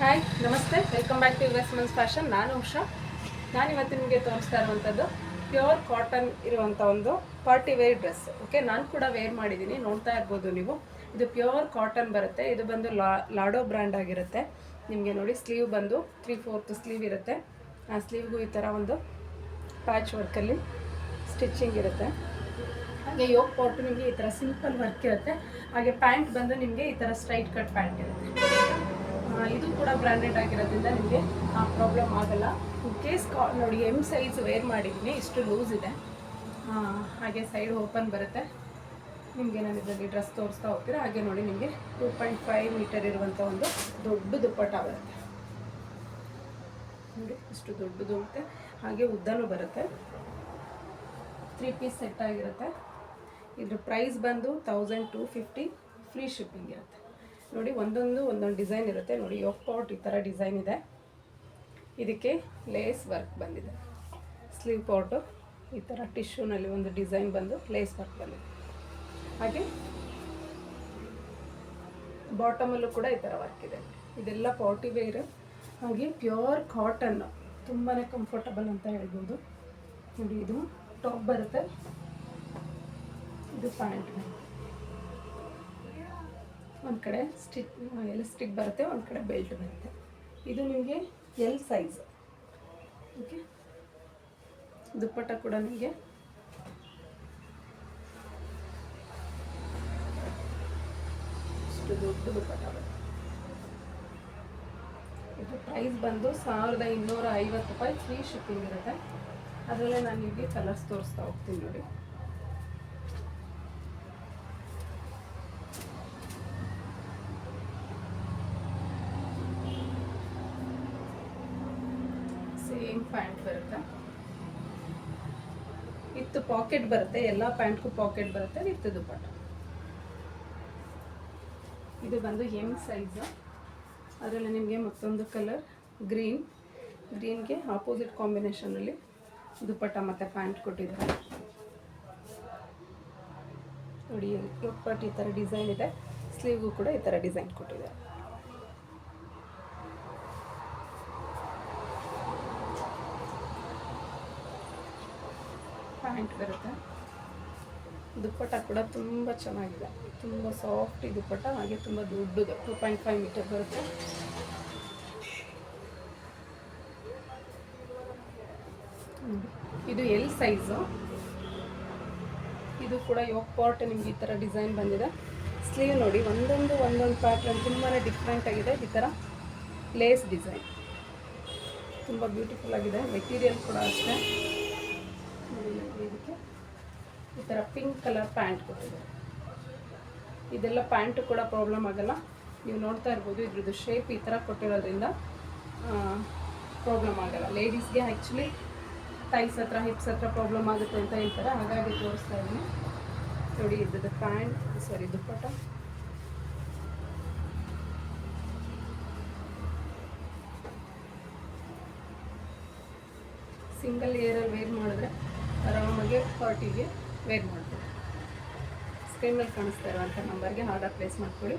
Hi ನಮಸ್ತೆ. Welcome back to US men's fashion ನಾನು ಉಷಾ. ನಾನು ಇವತ್ತು ನಿಮಗೆ ತೋರಿಸ್ತಾ ಇರುವಂಥದ್ದು ಪ್ಯೂರ್ ಕಾಟನ್ ಇರುವಂಥ ಒಂದು ಪಾರ್ಟಿ ವೇರ್ ಡ್ರೆಸ್ ಓಕೆ ನಾನು ಕೂಡ ವೇರ್ ಮಾಡಿದ್ದೀನಿ ನೋಡ್ತಾ ಇರ್ಬೋದು ನೀವು. ಇದು ಪ್ಯೂರ್ ಕಾಟನ್ ಬರುತ್ತೆ. ಇದು ಬಂದು ಲಾಡೋ ಬ್ರ್ಯಾಂಡ್ ಆಗಿರುತ್ತೆ. ನಿಮಗೆ ನೋಡಿ ಸ್ಲೀವ್ ಬಂದು ತ್ರೀ ಫೋರ್ತ್ ಸ್ಲೀವ್ ಇರುತ್ತೆ. ಆ ಸ್ಲೀವ್ಗೂ ಈ ಥರ ಒಂದು ಪ್ಯಾಚ್ ವರ್ಕಲ್ಲಿ ಸ್ಟಿಚಿಂಗ್ ಇರುತ್ತೆ. ಹಾಗೆ ಯೋಗ್ ಪಾಟು ನಿಮಗೆ ಈ ಥರ ಸಿಂಪಲ್ ವರ್ಕ್ ಇರುತ್ತೆ. ಹಾಗೆ ಪ್ಯಾಂಟ್ ಬಂದು ನಿಮಗೆ ಈ ಥರ ಸ್ಟ್ರೈಟ್ ಕಟ್ ಪ್ಯಾಂಟ್ ಇರುತ್ತೆ. ಇದು ಕೂಡ ಬ್ರ್ಯಾಂಡೆಡ್ ಆಗಿರೋದ್ರಿಂದ ನಿಮಗೆ ಆ ಪ್ರಾಬ್ಲಮ್ ಆಗಲ್ಲ. ಕೇಸ್ ಕಾ, ನೋಡಿ ಎಂ ಸೈಜ್ ವೇರ್ ಮಾಡಿದ್ದೀನಿ, ಇಷ್ಟು ಲೂಸ್ ಇದೆ. ಹಾಗೆ ಸೈಡ್ ಓಪನ್ ಬರುತ್ತೆ. ನಿಮಗೆ ನಾನು ಇದರಲ್ಲಿ ಡ್ರೆಸ್ ತೋರಿಸ್ತಾ ಹೋಗ್ತೀರಾ? ಹಾಗೆ ನೋಡಿ ನಿಮಗೆ ಟೂ ಪಾಯಿಂಟ್ ಫೈವ್ ಮೀಟರ್ ಇರುವಂಥ ಒಂದು ದೊಡ್ಡ ದುಪ್ಪಟ್ಟ ಬರುತ್ತೆ. ನೋಡಿ, ಇಷ್ಟು ದೊಡ್ಡದು ಬರುತ್ತೆ. ಹಾಗೆ ಉದ್ದನೂ ಬರುತ್ತೆ. ತ್ರೀ ಪೀಸ್ ಸೆಟ್ ಆಗಿರುತ್ತೆ. ಇದ್ರ ಪ್ರೈಸ್ ಬಂದು thousand two fifty free shipping ಇರುತ್ತೆ. ನೋಡಿ, ಒಂದೊಂದು ಒಂದೊಂದು ಡಿಸೈನ್ ಇರುತ್ತೆ. ನೋಡಿ ಯೋಕ್ ಪಾಟ್ ಈ ಥರ ಡಿಸೈನ್ ಇದೆ. ಇದಕ್ಕೆ ಲೇಸ್ ವರ್ಕ್ ಬಂದಿದೆ. ಸ್ಲೀವ್ ಪಾಟು ಈ ಥರ ಟಿಶ್ಯೂನಲ್ಲಿ ಒಂದು ಡಿಸೈನ್ ಬಂದು ಲೇಸ್ ವರ್ಕ್ ಬಂದಿದೆ. ಹಾಗೆ ಬಾಟಮಲ್ಲೂ ಕೂಡ ಈ ಥರ ವರ್ಕ್ ಇದೆ. ಇದೆಲ್ಲ ಪಾಟಿ ವೇರ್ ಹಾಗೆ ಪ್ಯೂರ್ ಕಾಟನ್ನು ತುಂಬಾ ಕಂಫರ್ಟಬಲ್ ಅಂತ ಹೇಳ್ಬೋದು. ನೋಡಿ, ಇದು ಟಾಪ್ ಬರುತ್ತೆ. ಇದು ಪ್ಯಾಂಟ್ ಒಂದು ಕಡೆ ಸ್ಟಿಚ್ ಎಲಾಸ್ಟಿಕ್ ಬರುತ್ತೆ, ಒಂದು ಕಡೆ ಬೆಲ್ಟ್ ಬರುತ್ತೆ. ಇದು ನಿಮಗೆ ಎಲ್ ಸೈಜ್ ಓಕೆ ದುಪ್ಪಟ್ಟ ಕೂಡ ನಿಮಗೆ. ದೊಡ್ಡ ದುಪ್ಪಟ್ಟ ಬರುತ್ತೆ. ಇದು ಪ್ರೈಸ್ ಬಂದು ಸಾವಿರದ ಇನ್ನೂರ ಐವತ್ತು ರೂಪಾಯಿ ಫ್ರೀ ಶಿಪ್ಪಿಂಗ್ ಇರುತ್ತೆ. ಅದರಲ್ಲೇ ನಾನು ನಿಮಗೆ ಕಲರ್ಸ್ ತೋರಿಸ್ತಾ ಹೋಗ್ತೀನಿ ನೋಡಿ. ಸೇಮ್ ಪ್ಯಾಂಟ್ ಬರುತ್ತೆ? ವಿತ್ ಪಾಕೆಟ್ ಬರುತ್ತೆ, ಎಲ್ಲ ಪ್ಯಾಂಟ್ಗೂ ಪಾಕೆಟ್ ಬರುತ್ತೆ ವಿತ್ ದುಪ್ಪಟ್ಟ. ಇದು ಬಂದು ಎಂ ಸೈಜು ಅದರಲ್ಲಿ ನಿಮಗೆ ಮತ್ತೊಂದು ಕಲರ್ ಗ್ರೀನ್ ಗ್ರೀನ್ಗೆ ಆಪೋಸಿಟ್ ಕಾಂಬಿನೇಷನಲ್ಲಿ ದುಪ್ಪಟ್ಟ ಮತ್ತು ಪ್ಯಾಂಟ್ ಕೊಟ್ಟಿದ್ದಾರೆ. ನೋಡಿ ದುಪ್ಪಟ್ಟು ಈ ಥರ ಡಿಸೈನ್ ಇದೆ. ಸ್ಲೀವ್ಗೂ ಕೂಡ ಈ ಥರ ಡಿಸೈನ್ ಕೊಟ್ಟಿದ್ದಾರೆ. ಪ್ಯಾಂಟ್ ಬರುತ್ತೆ. ದುಪ್ಪಟ್ಟ ಕೂಡ ತುಂಬ ಚೆನ್ನಾಗಿದೆ. ತುಂಬ ಸಾಫ್ಟ್ ದುಪ್ಪಟ್ಟ, ಹಾಗೆ ತುಂಬ ದೊಡ್ಡದು. ಟೂ ಪಾಯಿಂಟ್ ಫೈವ್ ಮೀಟರ್ ಬರುತ್ತೆ. ಇದು ಎಲ್ ಸೈಜು ಇದು ಕೂಡ ಯೋಗ ಪಾರ್ಟ್ ನಿಮ್ಗೆ ಈ ಥರ ಡಿಸೈನ್ ಬಂದಿದೆ. ಸ್ಲೀವ್ ನೋಡಿ, ಒಂದೊಂದು ಒಂದೊಂದು ಪ್ಯಾಟ್ರನ್ ತುಂಬಾ ಡಿಫ್ರೆಂಟ್ ಆಗಿದೆ. ಈ ಥರ ಲೇಸ್ ಡಿಸೈನ್ ತುಂಬ ಬ್ಯೂಟಿಫುಲ್ ಆಗಿದೆ. ಮೆಟೀರಿಯಲ್ ಕೂಡ ಅಷ್ಟೇ. ಈ ಥರ ಪಿಂಕ್ ಕಲರ್ ಪ್ಯಾಂಟ್ ಕೊಟ್ಟಿದೆ ಇದೆಲ್ಲ ಪ್ಯಾಂಟು ಕೂಡ ಪ್ರಾಬ್ಲಮ್ ಆಗಲ್ಲ. ನೀವು ನೋಡ್ತಾ ಇರ್ಬೋದು ಇದ್ರದ್ದು ಶೇಪ್ ಈ ಥರ ಕೊಟ್ಟಿರೋದ್ರಿಂದ ಪ್ರಾಬ್ಲಮ್ ಆಗಲ್ಲ. ಲೇಡೀಸ್ಗೆ ಆ್ಯಕ್ಚುಲಿ ಟೈಸ್ ಹತ್ರ ಹಿಪ್ಸ್ ಹತ್ರ ಪ್ರಾಬ್ಲಮ್ ಆಗುತ್ತೆ ಅಂತ ಹೇಳ್ತಾರೆ. ಹಾಗಾಗಿ ತೋರಿಸ್ತಾ ಇದ್ದೀನಿ. ನೋಡಿ ಇದ್ದದ್ದು ಪ್ಯಾಂಟ್ ಸಾರಿ ದುಪ್ಪಟ ಸಿಂಗಲ್ ಏರಲ್ಲಿ ವೇರ್ ಮಾಡಿದ್ರೆ ಆರಾಮಾಗಿ ಪಾರ್ಟಿಗೆ ವೇರ್ ಮಾಡ್ಬೋದು ಸ್ಕ್ರೀನಲ್ಲಿ ಕಾಣಿಸ್ತಾ ಇರುವಂಥ ನಂಬರ್ಗೆ ಆರ್ಡರ್ ಪ್ಲೇಸ್ ಮಾಡ್ಕೊಳ್ಳಿ.